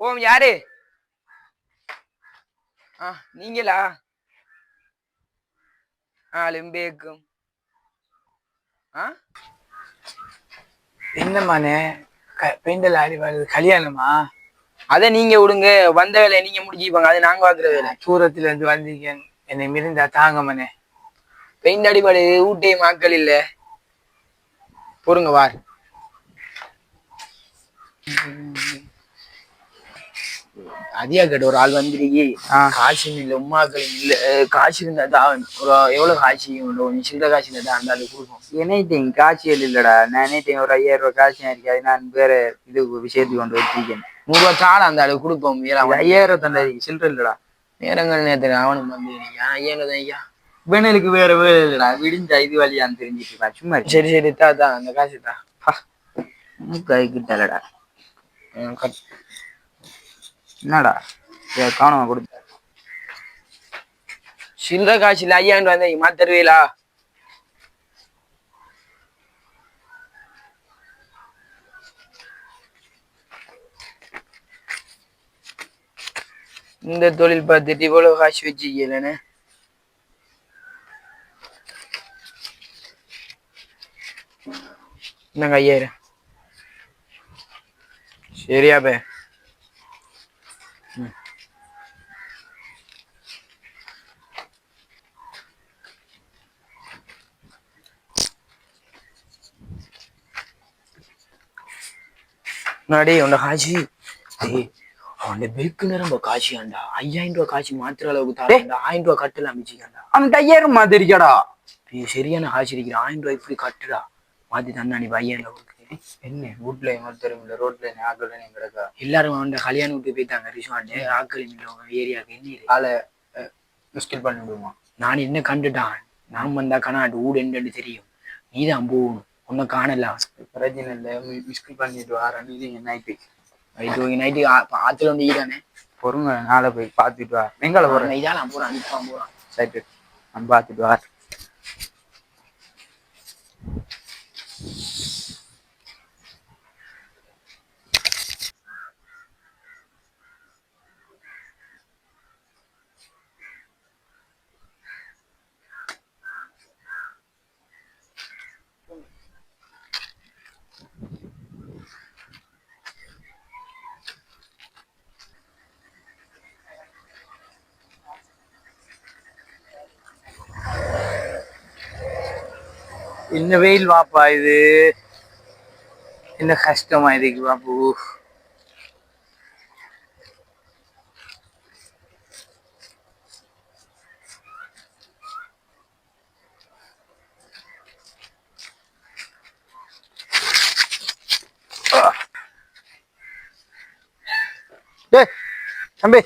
ஓம் யாரு? ஆ நீங்களா? ஆ லிம்பேக்கும் ஆ? என்னமானே பெண்டல் ஆடி வருது. கல்யாணமா? அதை நீங்க விடுங்க. வந்த வேலையை நீங்க முடிச்சுப்பாங்க அது நாங்க பாக்குற வேலை. தூரத்துல இருந்து வந்தீங்க என்னை மிருந்தா தாங்க மனே பெயிண்ட் அடிபாடு ஊட்டே மாக்கள் இல்ல. பொறுங்க வார். அதியா கேட்ட ஒரு ஆள் வந்துருக்கி. காசு இல்ல உமாக்கள் இல்ல. காசு இருந்தா தான் ஒரு எவ்வளவு காசு கொஞ்சம் சில்லற காசு இருந்தா அந்த ஆளு கொடுக்கும் என்னைத்தையும் காய்ச்சல் இல்லடா. நான் என்னைத்தையும் ஒரு ஐயாயிரம் ரூபாய் காய்ச்சல் இருக்காது நான் வேற இது விஷயத்துக்கு கொண்டு வச்சிருக்கேன். நூறு ரூபா தாள அந்த ஆளு கொடுப்போம் ஐயாயிரம் தண்டை சில்லற இல்லடா. நேரங்கள் நேரத்தில் அவனுக்கு வந்து ஐயா ஐயா ஐயா? வேணலுக்கு வேற வேலை இல்லடா. விடிஞ்சா இது வழியான்னு தெரிஞ்சிட்டு இருக்கா. சும்மா. சரி சரி தா அந்த காசு தா. மூக்கு ஆகிக்கிட்டலடா ம், கட். என்னடா? இதை காணாம கொடுத்த. சில்லற காசு இல்ல ஐயாண்டு வந்தீங்க மாத்தருவீலா இந்த தொழில் பார்த்துட்டு இவ்வளவு காசு வச்சுக்கலன்னு இந்தாங்க ஐயாயிரம்? சரியாப்பே முன்னாடி உன்ன காசு ஏய் அவன் பெருக்கு நிரம்ப காசியாண்டா ஐயாயிரம் ரூபாய் காசு மாத்திர அளவுக்கு தாண்டா. ஆயிரம் ரூபாய் கட்டல அமைச்சிக்காண்டா அவனுக்கு ஐயாயிரம் மாதிரிக்கடா நீ சரியான காசு இருக்கிற ஆயிரம் ரூபாய் இப்படி கட்டுடா. மாத்தி தந்தா நீ பையன் அளவுக்கு என்ன? வீட்டுல ஒருத்தரும் இல்ல ரோட்ல ஆக்கல கிடக்கா? எல்லாரும் அவன் கல்யாணம் விட்டு போயிட்டாங்க ரிஷாண்டு. ஆக்கள் இல்லவங்க ஏரியாவுக்கு என்ன ஆளை முஸ்கில் பண்ணி விடுவான் நான் என்ன கண்டுட்டான்? நான் வந்தா கனாட்டு ஊடு என்னன்னு தெரியும். நீதான் போகணும். உன்னை காணலாம் பிரச்சனை இல்லை மிஸ்கில் பண்ணிட்டு வரேன் இது நைட்டு நைட்டு நைட்டு ஆத்துல வந்து ஈடானே பொறுங்க நாளை போய் பார்த்துட்டு வா. எங்களை போறேன் இதாலாம் போறான் அனுப்பான் போறான் சைட்டு நான் பார்த்துட்டு வா. என்ன வெயில் வாப்பா இது. என்ன கஷ்டமா இதுக்கு பாப்பு தம்பி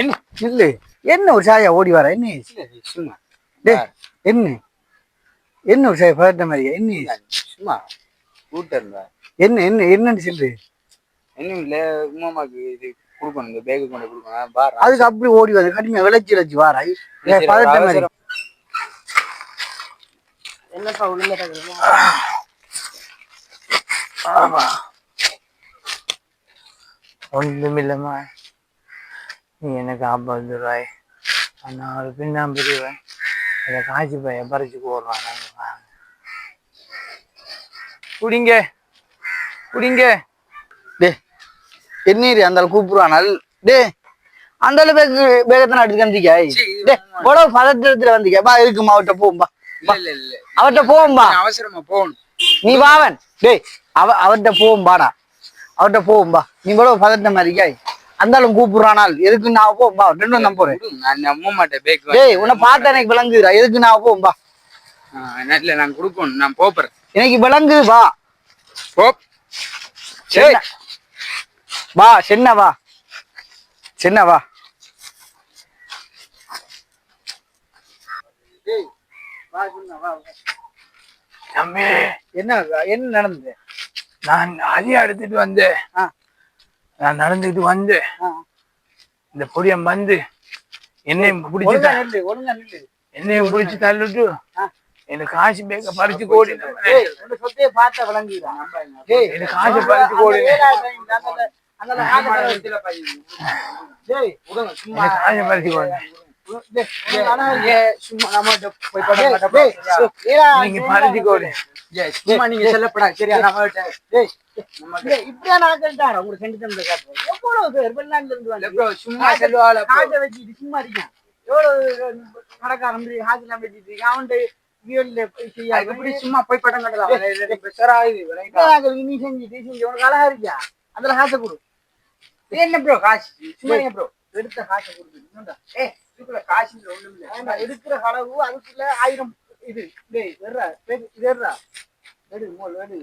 என்ன நில்லு. என்ன ஒரு சாயா ஓடி வர என்ன? சும்மா. என்ன? என்ன ஒரு சாயா பதட்ட மாதிரி என்ன? சும்மா கூட்ட இருந்தா என்ன என்ன என்னன்னு சொல்லு. இன்னும் இல்ல உமாமாக்கு இது கொடுக்கணும் இந்த பேக்கு கொண்டு கொடுக்கணும். பாரு அதுக்கு அப்படி ஓடி வந்து கடுமையா விளைச்சி விளைச்சி வாரா சரி, பதட்ட மாதிரி. என்னப்பா உள்ள ஆமா. ஒன்றுமில்லம்மா நீ எனக்கு ஐம்பது ரூபாய் நான் ஒரு பின்னாம் பெரியவன் அதை காய்ச்சி பைய பறிச்சு போடுறான். குடிங்க. குடிங்க. டே என்னீரி அந்த ஆள் கூப்பிடுவான் நல் டே அந்த ஆளு பேக்கு பேகத்தை எடுத்து கண்டிக்காய் டே போட பதட்டத்துல வந்தீங்க பா இருக்குமா அவர்கிட்ட போகும்பா அவர்கிட்ட போகும்பா அவசரமா போகணும். நீ வாவன் டேய் அவ அவர்கிட்ட போவும் பாடா அவர்கிட்ட போவும் பா நீ கூட பதட்ட மாதிரிக்காய் அந்தாலும் கூப்பிடுறானால் எதுக்கு நான் போவும் பா ரெண்டும் நான் போறேன். நான் நம்ப மாட்டேன் பேக் டேய் உன்னை பார்த்த எனக்கு விளங்குதுடா. எதுக்கு நான் போவும் பா இல்ல நான் கொடுக்கணும் நான் போப்புறேன் விளங்குது பா போ சரி வா சென்ன வா. சென்ன வா. தம்பி. என்ன என்ன நடந்தது? நான் அதிகம் எடுத்துட்டு வந்தேன். நான் நடந்துட்டு வந்தேன். ஆ. இந்த பொடியன் வந்து என்னையும் பிடிச்சி என்னையும் பிடிச்சி தள்ளிட்டு. எனக்கு காசு பேக்க பறிச்சு கோடி சொத்தையே பார்த்த விளங்குதா டேய் எனக்கு காசு பறிச்சு கோடி இப்படியா நான் கேட்டாடா, உங்களுக்கு செஞ்சு. எவ்வளவு பேர்? வெளிநாட்டுல இருந்து bro, சும்மா வச்சுட்டு சும்மா இருக்கான். எவ்வளவு கடைக்காரன் மாதிரி ஹாஜிலாம் வச்சுட்டு இருக்கான். இப்படி சும்மா போய் படம் கட்டலாம் ஆகுது, விளையாட்டா. இப்படியாக்களுக்கு நீ செஞ்சு உனக்கு அழகா இருக்கியா அதுல காசை கொடு என்ன ப்ரோ காசு சும்மா ப்ரோ எடுத்த காசை கொடுத்து இன்னும்டா. ஏய் இதுக்குள்ள காசு ஒண்ணும் இல்ல எடுக்கிற அளவு அதுக்குள்ள ஆயிரம் இது டேய் வெர்றா இது வெர்றா எடு மோல் எடு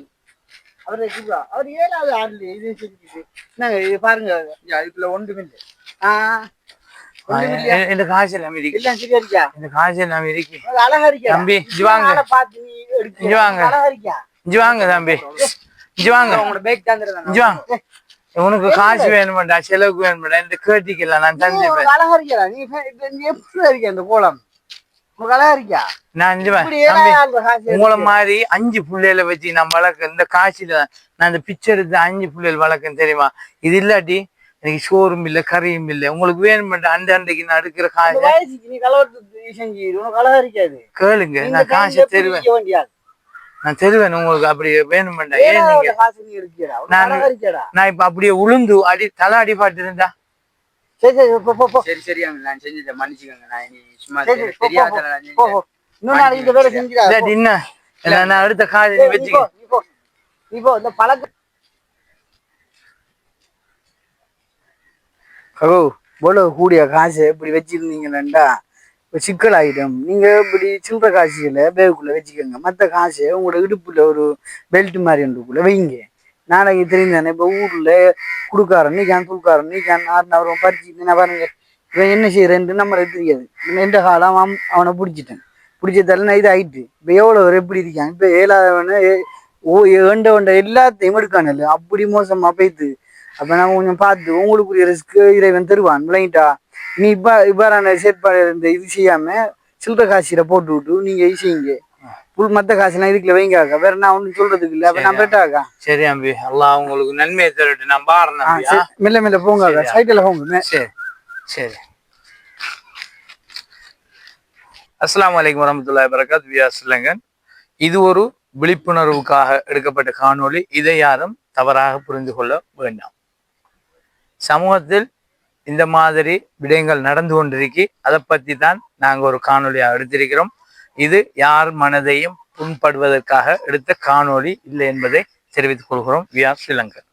அவரை கூப்பிடா அவர் ஏழாவது ஆடல இது செஞ்சுட்டு என்னங்க இது பாருங்க ஏய், அதுக்குள்ள ஒன்றும் இல்ல ஆ இந்த காசு எல்லாம் இருக்கு எல்லாம் சரியா இருக்கியா இந்த காசு எல்லாம் இருக்கு அழகா தம்பி, வாங்க. வாங்க. வாங்க தம்பி. வாங்க. வாங்க. உனக்கு காசு வேணுமாடா செலவுக்கு வேணுமாடா இந்த கேட்டிக்கல நான் தந்துப்பேன். அழகா நீ எப்படி இந்த கோலம்? உங்களை. மாதிரி அஞ்சு புள்ளையில வச்சு நான் வளர்க்க இந்த காசுல நான் இந்த பிச்சை எடுத்து அஞ்சு புள்ளைகள் வளர்க்கேன் தெரியுமா? இது இல்லாட்டி எனக்கு சோறும் இல்ல கறியும் இல்ல. உங்களுக்கு வேணுமெண்டா அந்த அன்றைக்கு நான் எடுக்கிற காசை கேளுங்க நான் காசை தருவேன். நான் தருவேன் உங்களுக்கு அப்படி வேணுமெண்டா ஏன் நீங்க உனக்கு நான் இப்ப அப்படியே உளுந்து அடி தலை அடிபாட்டு இருந்தா சரி சரி போ போ போ. சரி சரி அங்க நான் செஞ்சதை மன்னிச்சுக்கோங்க நான் சும்மா தெரியாத இன்னும் அடுத்த காசு வச்சுக்க. போ நீ போ. நீ போ இந்த பழக்க ஹலோ போல கூடிய காசு இப்படி வச்சிருந்தீங்கன்னா இப்போ சிக்கல் ஆகிடும் நீங்க இப்படி சில்லற காசுகளை பேகுக்குள்ள வச்சுக்கோங்க. மற்ற காசு உங்களோட இடுப்புல ஒரு பெல்ட் மாதிரி ஒன்றுக்குள்ள வைங்க. நாளைக்கு தெரிந்தானே இப்போ ஊர்ல குடுக்காரன் நீக்கான் துள்காரன் நீக்கான் ஆறுனவரும் பறிச்சு நான் பாருங்க இவன் என்ன செய்யறேன்ட்டு நம்மளுக்கு தெரியாது. எந்த காலம் அவனை பிடிச்சிட்டேன். பிடிச்சதால நான் இது ஆயிட்டு. இப்போ எவ்வளோ எப்படி இருக்கான் இப்போ ஏழாதவன ஓ ஏண்ட வேண்ட எல்லாத்தையும் எடுக்கானல்ல அப்படி மோசமா போய்த்து அப்ப நான் கொஞ்சம் பார்த்து உங்களுக்குரிய ரிஸ்க் இறைவன் தருவான். விளங்கிட்டா? நீ இப்ப இவ்வாறான செயற்பாடு இந்த இது செய்யாம சில்லற காசில போட்டு விட்டு நீங்க இது செய்யுங்க. புல் மத்த காசுலாம் இதுக்குள்ள வைங்காக்கா. வேற நான் ஒன்றும் சொல்றதுக்கு இல்லை. அப்ப நான் பெட்டாக்கா சரி அம்பி. அல்லாஹ் உங்களுக்கு நன்மையை தரட்டும். நான் பாடுறேன். மெல்ல மெல்ல போங்க. சைக்கிள் போங்க சரி. சரி. அஸ்ஸலாமு அலைக்கும் வரமத்துல்லாஹி வரகாத் வியா ஸ்ரீலங்கன். இது ஒரு விழிப்புணர்வுக்காக எடுக்கப்பட்ட காணொளி. இதை யாரும் தவறாக புரிந்து கொள்ள வேண்டாம். சமூகத்தில் இந்த மாதிரி விடயங்கள் நடந்து கொண்டிருக்கி. அதை பற்றி தான் நாங்கள் ஒரு காணொலியாக எடுத்திருக்கிறோம். இது யார் மனதையும் புண்படுவதற்காக எடுத்த காணொளி இல்லை என்பதை தெரிவித்துக் கொள்கிறோம். வியா ஸ்ரீலங்கன்